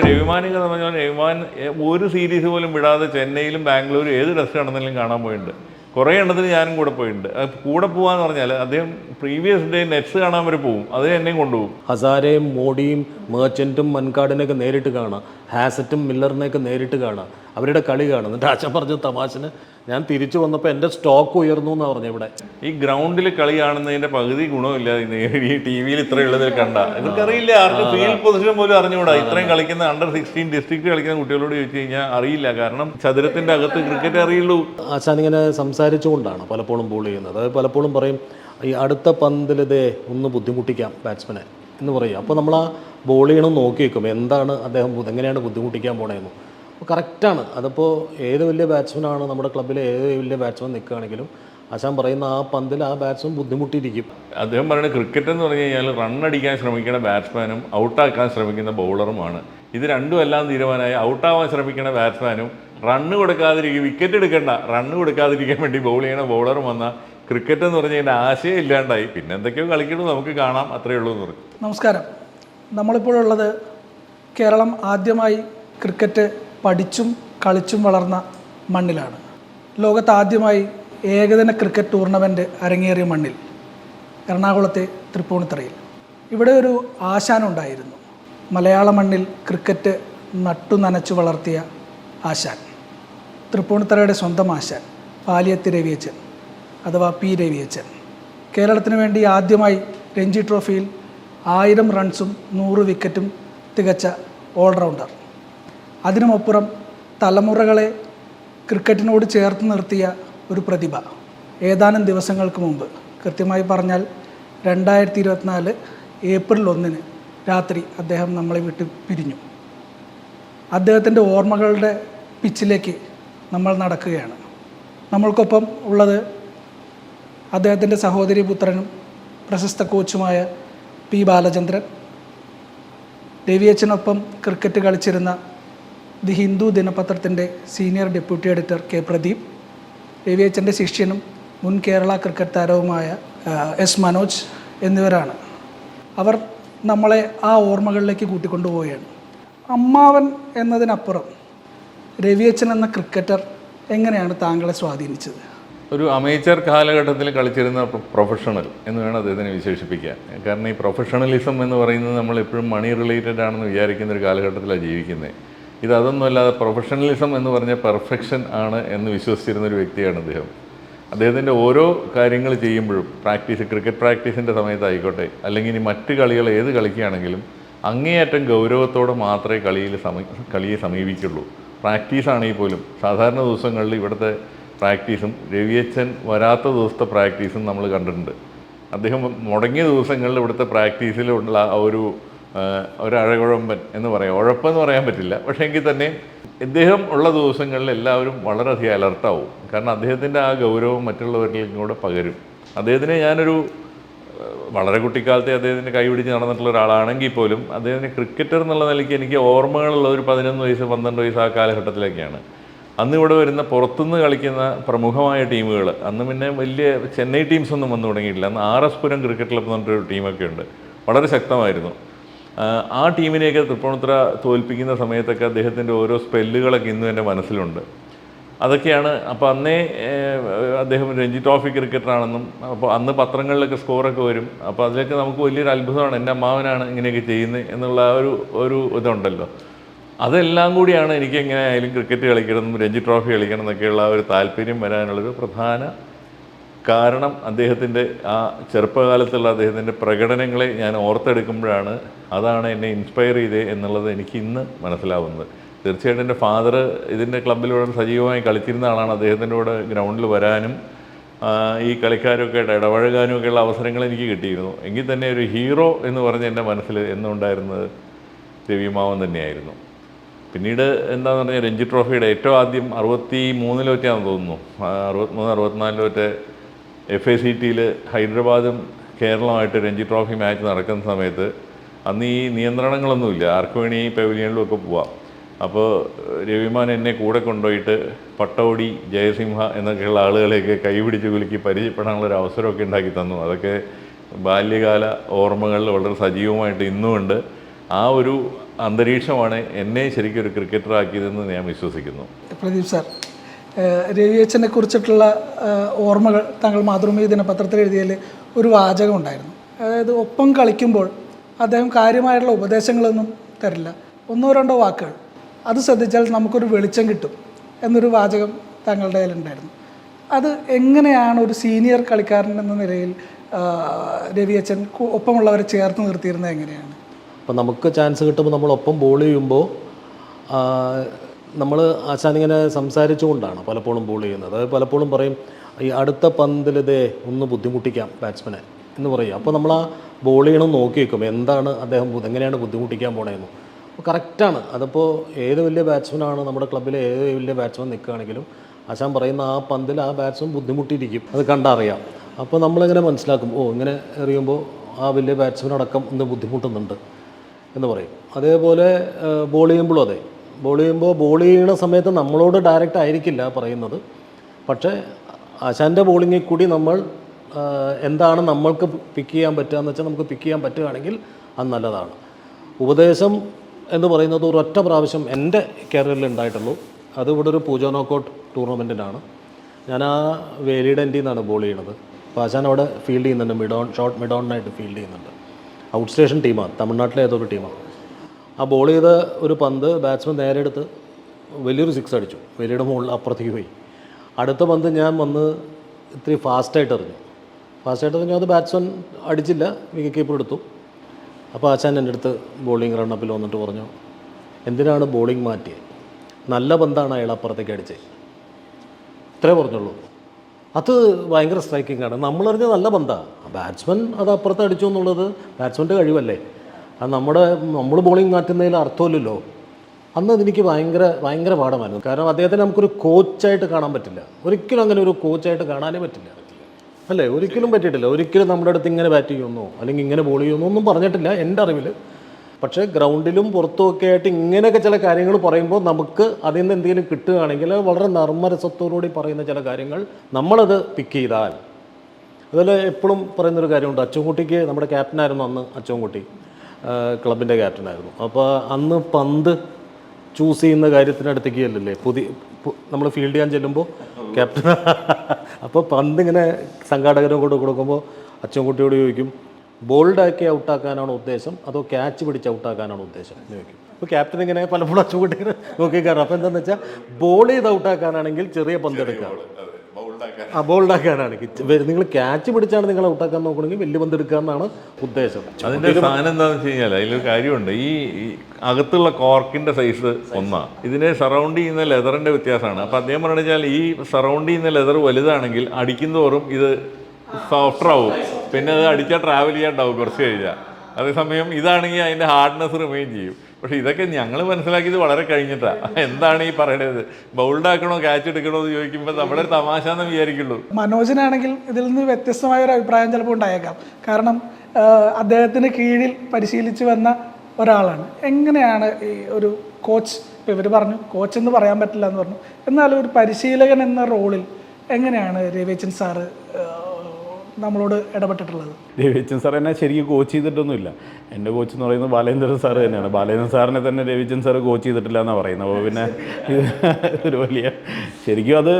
രവിമാനിക പറഞ്ഞാൽ രവിമാൻ ഒരു സീരീസ് പോലും വിടാതെ ചെന്നൈയിലും ബാംഗ്ലൂരും ഏത് ടെസ്റ്റ് നടന്നാലും കാണാൻ പോയിട്ടുണ്ട്. കുറേ എണ്ണത്തിന് ഞാനും കൂടെ പോയിട്ടുണ്ട്. കൂടെ പോകാന്ന് പറഞ്ഞാൽ അദ്ദേഹം പ്രീവിയസ് ഡേ നെറ്റ്സ് കാണാൻ വരെ പോകും അത് എന്നെയും കൊണ്ടുപോകും. ഹസാരയും മോഡിയും മേർച്ചന്റും മൻകാടിനെയൊക്കെ നേരിട്ട് കാണാം. ഹാസറ്റും മില്ലറിനെയൊക്കെ നേരിട്ട് കാണാം. അവരുടെ കളി കാണുന്നു എന്നിട്ട് അച്ഛൻ പറഞ്ഞ തമാശന് ഞാൻ തിരിച്ചു വന്നപ്പോൾ എന്റെ സ്റ്റോക്ക് ഉയർന്നു എന്നാണ് പറഞ്ഞു ഇവിടെ. ഈ ഗ്രൗണ്ടിൽ കളി കാണുന്നതിന്റെ പകുതി ഗുണമില്ല. ഈ ടി വിയിൽ ഇത്രയുള്ളതിൽ കണ്ട. ഇവർക്കറിയില്ല ആർക്കും ഫീൽഡ് പൊസിഷൻ പോലും അറിഞ്ഞുകൂടാ? ഇത്രയും കളിക്കുന്ന അണ്ടർ സിക്സ്റ്റീൻ ഡിസ്ട്രിക്ട് കളിക്കുന്ന കുട്ടികളോട് ചോദിച്ചു കഴിഞ്ഞാൽ അറിയില്ല. കാരണം ചതുരത്തിന്റെ അകത്ത് ക്രിക്കറ്റ് അറിയുള്ളൂ. ആശാൻ ഇങ്ങനെ സംസാരിച്ചുകൊണ്ടാണ് പലപ്പോഴും ബോൾ ചെയ്യുന്നത്. അത് പലപ്പോഴും പറയും ഈ അടുത്ത പന്തിൽ ഇതേ ഒന്ന് ബുദ്ധിമുട്ടിക്കാം ബാറ്റ്സ്മാനെ എന്ന് പറയും. അപ്പോൾ നമ്മൾ ആ ബോൾ ചെയ്യണം നോക്കി വെക്കും എന്താണ് അദ്ദേഹം എങ്ങനെയാണ് ബുദ്ധിമുട്ടിക്കാൻ പോണേന്ന്. അപ്പോൾ കറക്റ്റാണ്. അതിപ്പോൾ ഏത് വലിയ ബാറ്റ്സ്മാനാണ് നമ്മുടെ ക്ലബ്ബിലെ ഏത് വലിയ ബാറ്റ്സ്മാൻ നിൽക്കുകയാണെങ്കിലും ആശാൻ പറയുന്ന ആ പന്തിൽ ആ ബാറ്റ്സ്മാൻ ബുദ്ധിമുട്ടിയിരിക്കും. അദ്ദേഹം പറയുന്നത് ക്രിക്കറ്റ് എന്ന് പറഞ്ഞു കഴിഞ്ഞാൽ റണ്ണടിക്കാൻ അടിക്കാൻ ശ്രമിക്കുന്ന ബാറ്റ്സ്മാനും ഔട്ടാക്കാൻ ശ്രമിക്കുന്ന ബൗളറുമാണ്. ഇത് രണ്ടും എല്ലാം തീരുമാനമായി ഔട്ടാവാൻ ശ്രമിക്കുന്ന ബാറ്റ്സ്മാനും റണ്ണ് കൊടുക്കാതിരിക്കും വിക്കറ്റ് എടുക്കേണ്ട റണ്ണ് കൊടുക്കാതിരിക്കാൻ വേണ്ടി ബൗൾ ചെയ്യണ ബൗളറും വന്ന ക്രിക്കറ്റ് എന്ന് പറഞ്ഞു കഴിഞ്ഞാൽ ആശയം ഇല്ലാണ്ടായി. പിന്നെ എന്തൊക്കെയോ കളിക്കണം നമുക്ക് കാണാം. അത്രയേ ഉള്ളൂ എന്ന് പറയും നമസ്കാരം. നമ്മളിപ്പോഴുള്ളത് കേരളം ആദ്യമായി ക്രിക്കറ്റ് പഠിച്ചും കളിച്ചും വളർന്ന മണ്ണിലാണ്. ലോകത്ത് ആദ്യമായി ഏകദിന ക്രിക്കറ്റ് ടൂർണമെന്റ് അരങ്ങേറിയ മണ്ണിൽ എറണാകുളത്തെ തൃപ്പൂണിത്തറയിൽ. ഇവിടെ ഒരു ആശാനുണ്ടായിരുന്നു മലയാള മണ്ണിൽ ക്രിക്കറ്റ് നട്ടു നനച്ചു വളർത്തിയ ആശാൻ. തൃപ്പൂണിത്തറയുടെ സ്വന്തം ആശാൻ പാലിയത്ത് രവിയച്ചൻ അഥവാ പി രവിയച്ചൻ. കേരളത്തിന് വേണ്ടി ആദ്യമായി രഞ്ജി ട്രോഫിയിൽ ആയിരം റൺസും നൂറ് വിക്കറ്റും തികച്ച ഓൾറൗണ്ടർ. അതിനുമപ്പുറം തലമുറകളെ ക്രിക്കറ്റിനോട് ചേർത്ത് നിർത്തിയ ഒരു പ്രതിഭ. ഏതാനും ദിവസങ്ങൾക്ക് മുമ്പ്. കൃത്യമായി പറഞ്ഞാൽ രണ്ടായിരത്തി ഇരുപത്തിനാല് ഏപ്രിൽ ഒന്നിന് രാത്രി അദ്ദേഹം നമ്മളെ വിട്ട് പിരിഞ്ഞു. അദ്ദേഹത്തിന്റെ ഓർമ്മകളുടെ പിച്ചിലേക്ക് നമ്മൾ നടക്കുകയാണ്. നമ്മൾക്കൊപ്പം ഉള്ളത് അദ്ദേഹത്തിന്റെ സഹോദരി പുത്രനും പ്രശസ്ത കോച്ചുമായ പി ബാലചന്ദ്രൻ. രവിയച്ചനൊപ്പം ക്രിക്കറ്റ് കളിച്ചിരുന്ന ദി ഹിന്ദു ദിനപത്രത്തിന്റെ senior deputy editor K Pradeep രവിയച്ചന്റെ ശിഷ്യനും മുൻ കേരള ക്രിക്കറ്റ് താരവുമായ എസ് മനോജ് എന്നിവരാണ്. അവർ നമ്മളെ ആ ഓർമ്മകളിലേക്ക് കൂട്ടിക്കൊണ്ടുപോവുകയാണ്. അമ്മാവൻ എന്നതിനപ്പുറം രവിയച്ചൻ എന്ന ക്രിക്കറ്റർ എങ്ങനെയാണ് താങ്കളെ സ്വാധീനിച്ചത്? ഒരു അമേച്ചർ കാലഘട്ടത്തിൽ കളിച്ചിരുന്ന പ്രൊഫഷണൽ എന്ന് വേണം അദ്ദേഹത്തിനെ വിശേഷിപ്പിക്കാൻ. കാരണം ഈ പ്രൊഫഷണലിസം എന്ന് പറയുന്നത് നമ്മൾ എപ്പോഴും മണി റിലേറ്റഡ് ആണെന്ന് വിചാരിക്കുന്ന ഒരു കാലഘട്ടത്തിലാണ് ജീവിക്കുന്നത്. ഇത് അതൊന്നുമല്ലാതെ പ്രൊഫഷണലിസം എന്ന് പറഞ്ഞ പെർഫെക്ഷൻ ആണ് എന്ന് വിശ്വസിച്ചിരുന്ന ഒരു വ്യക്തിയാണ് അദ്ദേഹം. അദ്ദേഹത്തിന്റെ ഓരോ കാര്യങ്ങൾ ചെയ്യുമ്പോഴും പ്രാക്ടീസ് ക്രിക്കറ്റ് പ്രാക്ടീസിന്റെ സമയത്തായിക്കോട്ടെ അല്ലെങ്കിൽ ഇനി മറ്റ് കളികൾ ഏത് കളിക്കുകയാണെങ്കിലും അങ്ങേയറ്റം ഗൗരവത്തോടെ മാത്രമേ കളിയിൽ സമീ കളിയെ സമീപിക്കുള്ളൂ പ്രാക്ടീസാണെങ്കിൽ പോലും സാധാരണ ദിവസങ്ങളിൽ ഇവിടുത്തെ പ്രാക്ടീസും രവിയച്ചൻ വരാത്ത ദിവസത്തെ പ്രാക്ടീസും നമ്മൾ കണ്ടിട്ടുണ്ട്. അദ്ദേഹം മുടങ്ങിയ ദിവസങ്ങളിൽ ഇവിടുത്തെ പ്രാക്ടീസിലുള്ള ആ ഒരു ആ, ഒരു അഴകുഴമ്പൻ എന്ന് പറയാം. ഉഴപ്പെന്ന് പറയാൻ പറ്റില്ല. പക്ഷേ എങ്കിൽ തന്നെ ഇദ്ദേഹം ഉള്ള ദിവസങ്ങളിൽ എല്ലാവരും വളരെയധികം അലർട്ടാവും കാരണം അദ്ദേഹത്തിന്റെ ആ ഗൗരവം മറ്റുള്ളവരിലേക്കും കൂടെ പകരും. അദ്ദേഹത്തിനെ ഞാനൊരു വളരെ കുട്ടിക്കാലത്തെ അദ്ദേഹത്തിന്റെ കൈപിടിച്ച് നടന്നിട്ടുള്ള ഒരാളാണെങ്കിൽ പോലും അദ്ദേഹത്തിന് ക്രിക്കറ്റർ എന്നുള്ള നിലയ്ക്ക് എനിക്ക് ഓർമ്മകളുള്ള ഒരു പതിനൊന്ന് വയസ്സ് പന്ത്രണ്ട് വയസ്സ് ആ കാലഘട്ടത്തിലൊക്കെയാണ്. അന്ന് ഇവിടെ വരുന്ന പുറത്തുനിന്ന് കളിക്കുന്ന പ്രമുഖമായ ടീമുകൾ അന്ന് പിന്നെ വലിയ ചെന്നൈ ടീംസ് ഒന്നും വന്നു തുടങ്ങിയിട്ടില്ല. അന്ന് R S Puram cricket club എന്ന് ടീമൊക്കെ ഉണ്ട്. വളരെ ശക്തമായിരുന്നു. ആ, ടീമിനെയൊക്കെ തൃപ്പൂണിത്തുറ തോൽപ്പിക്കുന്ന സമയത്തൊക്കെ അദ്ദേഹത്തിന്റെ ഓരോ സ്പെല്ലുകളൊക്കെ ഇന്നും എന്റെ മനസ്സിലുണ്ട്. അതൊക്കെയാണ് അപ്പോൾ അന്നേ അദ്ദേഹം രഞ്ജി ട്രോഫി ക്രിക്കറ്ററാണെന്നും അപ്പോൾ അന്ന് പത്രങ്ങളിലൊക്കെ സ്കോറൊക്കെ വരും. അപ്പോൾ അതിലൊക്കെ നമുക്ക് വലിയൊരു അത്ഭുതമാണ് എന്റെ അമ്മാവനാണ് ഇങ്ങനെയൊക്കെ ചെയ്യുന്നത് എന്നുള്ള ഒരു ഒരു ഇതുണ്ടല്ലോ. അതെല്ലാം കൂടിയാണ് എനിക്ക് എങ്ങനെ ആയാലും ക്രിക്കറ്റ് കളിക്കണം രഞ്ജി ട്രോഫി കളിക്കണം എന്നൊക്കെയുള്ള ഒരു താല്പര്യം വരാനുള്ളൊരു പ്രധാന കാരണം അദ്ദേഹത്തിന്റെ ആ ചെറുപ്പകാലത്തുള്ള അദ്ദേഹത്തിന്റെ പ്രകടനങ്ങളെ ഞാൻ ഓർത്തെടുക്കുമ്പോഴാണ് അതാണ് എന്നെ ഇൻസ്പയർ ചെയ്തത് എന്നുള്ളത് എനിക്ക് ഇന്ന് മനസ്സിലാവുന്നത്. തീർച്ചയായിട്ടും എന്റെ ഫാദർ ഇതിന്റെ ക്ലബിലൂടെ സജീവമായി കളിച്ചിരുന്ന ആളാണ്. അദ്ദേഹത്തിന്റെ കൂടെ ഗ്രൗണ്ടിൽ വരാനും ഈ കളിക്കാരൊക്കെ ആയിട്ട് ഇടപഴകാനും ഒക്കെയുള്ള അവസരങ്ങൾ എനിക്ക് കിട്ടിയിരുന്നു. എങ്കിൽ തന്നെ ഒരു ഹീറോ എന്ന് പറഞ്ഞ് എന്റെ മനസ്സിൽ എന്നുണ്ടായിരുന്നത് രവിമാവൻ തന്നെയായിരുന്നു. പിന്നീട് എന്താണെന്ന് പറഞ്ഞാൽ രഞ്ജി ട്രോഫിയുടെ ഏറ്റവും ആദ്യം അറുപത്തി മൂന്നിലോറ്റാണെന്ന് തോന്നുന്നു. അറുപത്തിമൂന്ന് അറുപത്തിനാലിലൊറ്റ എഫ് എ സി ടിയിൽ ഹൈദരാബാദും കേരളമായിട്ട് രഞ്ജി ട്രോഫി മാച്ച് നടക്കുന്ന സമയത്ത് അന്ന് ഈ നിയന്ത്രണങ്ങളൊന്നുമില്ല. ആർക്ക് വേണി പെവിലിയനിലും ഒക്കെ പോവാം. അപ്പോൾ രവിമാൻ എന്നെ കൂടെ കൊണ്ടുപോയിട്ട് പട്ടോടി ജയസിംഹ എന്നൊക്കെയുള്ള ആളുകളെയൊക്കെ കൈപിടിച്ച് കുലുക്കി പരിചയപ്പെടാനുള്ള ഒരു അവസരമൊക്കെ ഉണ്ടാക്കി തന്നു. അതൊക്കെ ബാല്യകാല ഓർമ്മകളിൽ വളരെ സജീവമായിട്ട് ഇന്നുമുണ്ട് ആ ഒരു അന്തരീക്ഷമാണ് എന്നെ ശരിക്കും ഒരു ക്രിക്കറ്റർ ആക്കിയതെന്ന് ഞാൻ വിശ്വസിക്കുന്നു. പ്രദീപ് സാർ രവിയച്ചനെ കുറിച്ചിട്ടുള്ള ഓർമ്മകൾ താങ്കൾ മാതൃഭൂമി ദിനപത്രത്തിൽ എഴുതിയതിൽ ഒരു വാചകം ഉണ്ടായിരുന്നു. അതായത് ഒപ്പം കളിക്കുമ്പോൾ അദ്ദേഹം കാര്യമായിട്ടുള്ള ഉപദേശങ്ങളൊന്നും തരില്ല. ഒന്നോ രണ്ടോ വാക്കുകൾ. അത് ശ്രദ്ധിച്ചാൽ നമുക്കൊരു വെളിച്ചം കിട്ടും എന്നൊരു വാചകം താങ്കളുടെ കയ്യിലുണ്ടായിരുന്നു അത് എങ്ങനെയാണ് ഒരു സീനിയർ കളിക്കാരൻ എന്ന നിലയിൽ രവിയച്ചൻ ഒപ്പമുള്ളവരെ ചേർത്ത് നിർത്തിയിരുന്നത് എങ്ങനെയാണ്? അപ്പം നമുക്ക് ചാൻസ് കിട്ടുമ്പോൾ നമ്മൾ ഒപ്പം ബോൾ ചെയ്യുമ്പോൾ നമ്മൾ ആശാനിങ്ങനെ സംസാരിച്ചുകൊണ്ടാണ് പലപ്പോഴും ബോൾ ചെയ്യുന്നത്. അത് പലപ്പോഴും പറയും ഈ അടുത്ത പന്തിലിതേ ഒന്ന് ബുദ്ധിമുട്ടിക്കാം ബാറ്റ്സ്മാനെ എന്ന് പറയും. അപ്പോൾ നമ്മൾ ആ ബോൾ ചെയ്യണം നോക്കി വെക്കും എന്താണ് അദ്ദേഹം എങ്ങനെയാണ് ബുദ്ധിമുട്ടിക്കാൻ പോണേന്ന്. അപ്പോൾ കറക്റ്റാണ് അതിപ്പോൾ ഏത് വലിയ ബാറ്റ്സ്മാനാണ് നമ്മുടെ ക്ലബ്ബിലെ ഏത് വലിയ ബാറ്റ്സ്മാൻ നിൽക്കുകയാണെങ്കിലും ആശാൻ പറയുന്ന ആ പന്തിൽ ആ ബാറ്റ്സ്മാൻ ബുദ്ധിമുട്ടിയിരിക്കും. അത് കണ്ടറിയാം. അപ്പോൾ നമ്മളിങ്ങനെ മനസ്സിലാക്കും ഓ ഇങ്ങനെ എറിയുമ്പോൾ ആ വലിയ ബാറ്റ്സ്മാൻ അടക്കം ഒന്ന് ബുദ്ധിമുട്ടുന്നുണ്ട് എന്ന് പറയും. അതേപോലെ ബോൾ ചെയ്യുമ്പോഴും അതെ. ബോൾ ചെയ്യുമ്പോൾ ബോൾ ചെയ്യുന്ന സമയത്ത് നമ്മളോട് ഡയറക്റ്റ് ആയിരിക്കില്ല പറയുന്നത്. പക്ഷേ ആശാന്റെ ബോളിങ്ങിൽ കൂടി നമ്മൾ എന്താണ് നമ്മൾക്ക് പിക്ക് ചെയ്യാൻ പറ്റുക എന്ന് വെച്ചാൽ നമുക്ക് പിക്ക് ചെയ്യാൻ പറ്റുകയാണെങ്കിൽ അത് നല്ലതാണ്. ഉപദേശം എന്ന് പറയുന്നത് ഒരൊറ്റ പ്രാവശ്യം എന്റെ കരിയറിൽ ഉണ്ടായിട്ടുള്ളൂ. അത് ഇവിടെ ഒരു പൂജ നോക്കൗട്ട് ടൂർണമെന്റിനാണ് ഞാൻ ആ വേലിയുടെ എന്റെ നിന്നാണ് ബോൾ ചെയ്യണത് അപ്പോൾ ആശാൻ അവിടെ ഫീൽഡ് ചെയ്യുന്നുണ്ട്. മിഡോൺ ഷോർട്ട് മിഡ് ഓണിനായിട്ട് ഫീൽഡ് ചെയ്യുന്നുണ്ട്. ഔട്ട് സ്റ്റേഷൻ ടീമാണ് തമിഴ്നാട്ടിലെ ഏതൊരു ടീമാണ് ആ ബോൾ ചെയ്ത ഒരു പന്ത് ബാറ്റ്സ്മാൻ നേരെ എടുത്ത് വലിയൊരു സിക്സ് അടിച്ചു. വലിയുടെ മുകളിൽ അപ്പുറത്തേക്ക് പോയി. അടുത്ത പന്ത് ഞാൻ വന്ന് ഇത്തിരി ഫാസ്റ്റായിട്ട് എറിഞ്ഞു. ഫാസ്റ്റായിട്ട് എറിഞ്ഞു അത് ബാറ്റ്സ്മാൻ അടിച്ചില്ല വിക്കറ്റ് കീപ്പർ എടുത്തു. അപ്പോൾ ആശാൻ എന്റെ അടുത്ത് ബോളിംഗ് റണ്ണപ്പിൽ വന്നിട്ട് പറഞ്ഞു എന്തിനാണ് ബോളിംഗ് മാറ്റിയത് നല്ല പന്താണ് അയാൾ അപ്പുറത്തേക്ക് അടിച്ചത് ഇത്രേ പറഞ്ഞുള്ളൂ. അത് ഭയങ്കര സ്ട്രൈക്കിംഗ് ആണ്. നമ്മളറിഞ്ഞ നല്ല ബന്ധാണ് ബാറ്റ്സ്മാൻ അത് അപ്പുറത്ത് അടിച്ചു എന്നുള്ളത് ബാറ്റ്സ്മാന്റെ കഴിവല്ലേ? അത് നമ്മുടെ നമ്മൾ ബോളിംഗ് മാറ്റുന്നതിൽ അർത്ഥമില്ലല്ലോ. അന്ന് അതെനിക്ക് ഭയങ്കര ഭയങ്കര പാഠമായിരുന്നു. കാരണം അദ്ദേഹത്തെ നമുക്കൊരു കോച്ചായിട്ട് കാണാൻ പറ്റില്ല. ഒരിക്കലും അങ്ങനെ ഒരു കോച്ചായിട്ട് കാണാനേ പറ്റില്ല. അല്ലേ? ഒരിക്കലും പറ്റിയിട്ടില്ല. ഒരിക്കലും നമ്മുടെ അടുത്ത് ഇങ്ങനെ ബാറ്റ് ചെയ്യുന്നു അല്ലെങ്കിൽ ഇങ്ങനെ ബോൾ ചെയ്യുന്നു ഒന്നും പറഞ്ഞിട്ടില്ല എന്റെ അറിവിൽ പക്ഷേ ഗ്രൗണ്ടിലും പുറത്തും ഒക്കെ ആയിട്ട് ഇങ്ങനെയൊക്കെ ചില കാര്യങ്ങൾ പറയുമ്പോൾ നമുക്ക് അതിൽ നിന്ന് എന്തെങ്കിലും കിട്ടുകയാണെങ്കിൽ വളരെ നർമ്മരസത്തോടുകൂടി പറയുന്ന ചില കാര്യങ്ങൾ നമ്മളത് പിക്ക് ചെയ്താൽ. അതിൽ എപ്പോഴും പറയുന്നൊരു കാര്യമുണ്ട്. അച്ചുംകുട്ടിക്ക് നമ്മുടെ ക്യാപ്റ്റനായിരുന്നു അന്ന് അച്ചൻകുട്ടി. ക്ലബിന്റെ ക്യാപ്റ്റനായിരുന്നു. അപ്പോൾ അന്ന് പന്ത് ചൂസ് ചെയ്യുന്ന കാര്യത്തിനടുത്തേക്ക് അല്ലല്ലേ പുതിയ നമ്മൾ ഫീൽഡ് ചെയ്യാൻ ചെല്ലുമ്പോൾ ക്യാപ്റ്റൻ അപ്പോൾ പന്ത് ഇങ്ങനെ സംഘാടകരും കൂടെ കൊടുക്കുമ്പോൾ അച്ചൻകുട്ടിയോട് ചോദിക്കും ബോൾഡാക്കി ഔട്ടാക്കാനാണ് ഉദ്ദേശം? അതോ ക്യാച്ച് പിടിച്ച് ഔട്ടാക്കാനാണ് ഉദ്ദേശം? എന്ന് ചോദിക്കും. അപ്പോൾ ക്യാപ്റ്റൻ ഇങ്ങനെ പലപ്പോഴും അച്ഛൻ ഇങ്ങനെ നോക്കിക്കാറ് അപ്പോൾ എന്താണെന്ന് വെച്ചാൽ ബോൾ ചെയ്ത് ഔട്ടാക്കാനാണെങ്കിൽ ചെറിയ പന്ത് എടുക്കുക ആ ബോൾഡാക്കാനാണെങ്കിൽ നിങ്ങൾ ക്യാച്ച് പിടിച്ചാണ് നിങ്ങൾ ഔട്ടാക്കാൻ നോക്കണമെങ്കിൽ വലിയ പന്ത് എടുക്കുക എന്നാണ് ഉദ്ദേശം. അതിന്റെ സാധനം എന്താണെന്ന് വെച്ച് കഴിഞ്ഞാൽ അതിലൊരു കാര്യമുണ്ട്. ഈ ഈ അകത്തുള്ള കോർക്കിന്റെ സൈസ് ഒന്നാ. ഇതിനെ സറൗണ്ട് ചെയ്യുന്ന ലെതറിന്റെ വ്യത്യാസമാണ്. അപ്പൊ അദ്ദേഹം പറഞ്ഞു വെച്ചാൽ ഈ സറൗണ്ട് ചെയ്യുന്ന ലെതർ വലുതാണെങ്കിൽ അടിക്കുന്നതോറും ഇത് സോഫ്റ്റർ ആവും. പിന്നെ അത് അടിച്ചാൽ ട്രാവൽ ചെയ്യാണ്ടാവും കുറച്ച് കഴിഞ്ഞാൽ അതേസമയം ഇതാണെങ്കിൽ അതിന്റെ ഹാർഡ്നെസ് റിമെയിൻ ചെയ്യും. പക്ഷെ ഇതൊക്കെ ഞങ്ങൾ മനസ്സിലാക്കിയത് വളരെ കഴിഞ്ഞിട്ടാണ് എന്താണ് ഈ പറയണത്? ബൗൾഡാക്കണോ ക്യാച്ച് എടുക്കണോ എന്ന് ചോദിക്കുമ്പോൾ നമ്മുടെ തമാശ എന്ന് വിചാരിക്കുള്ളൂ. മനോജിനാണെങ്കിൽ ഇതിൽ നിന്ന് വ്യത്യസ്തമായ ഒരു അഭിപ്രായം ചിലപ്പോൾ ഉണ്ടായേക്കാം. കാരണം അദ്ദേഹത്തിന് കീഴിൽ പരിശീലിച്ചു വന്ന ഒരാളാണ്. എങ്ങനെയാണ് ഈ ഒരു കോച്ച് ഇപ്പോൾ ഇവർ പറഞ്ഞു കോച്ച് എന്ന് പറയാൻ പറ്റില്ല എന്ന് പറഞ്ഞു. എന്നാലും ഒരു പരിശീലകൻ എന്ന റോളിൽ എങ്ങനെയാണ് രവിചൻ സാറ് നമ്മളോട് ഇടപെട്ടിട്ടുള്ളത്. രവിചന്ദ്രൻ സാർ എന്നെ ശരിക്കും കോച്ച് ചെയ്തിട്ടൊന്നുമില്ല. എന്റെ കോച്ച് എന്ന് പറയുന്നത് ബാലേന്ദ്രൻ സാർ തന്നെയാണ്. ബാലേന്ദ്രൻ സാറിനെ തന്നെ രവിചന്ദ്രൻ സാർ കോച്ച് ചെയ്തിട്ടില്ല എന്നാണ് പറയുന്നത്. അപ്പോൾ പിന്നെ ഒരു വലിയ ശരിക്കും അത്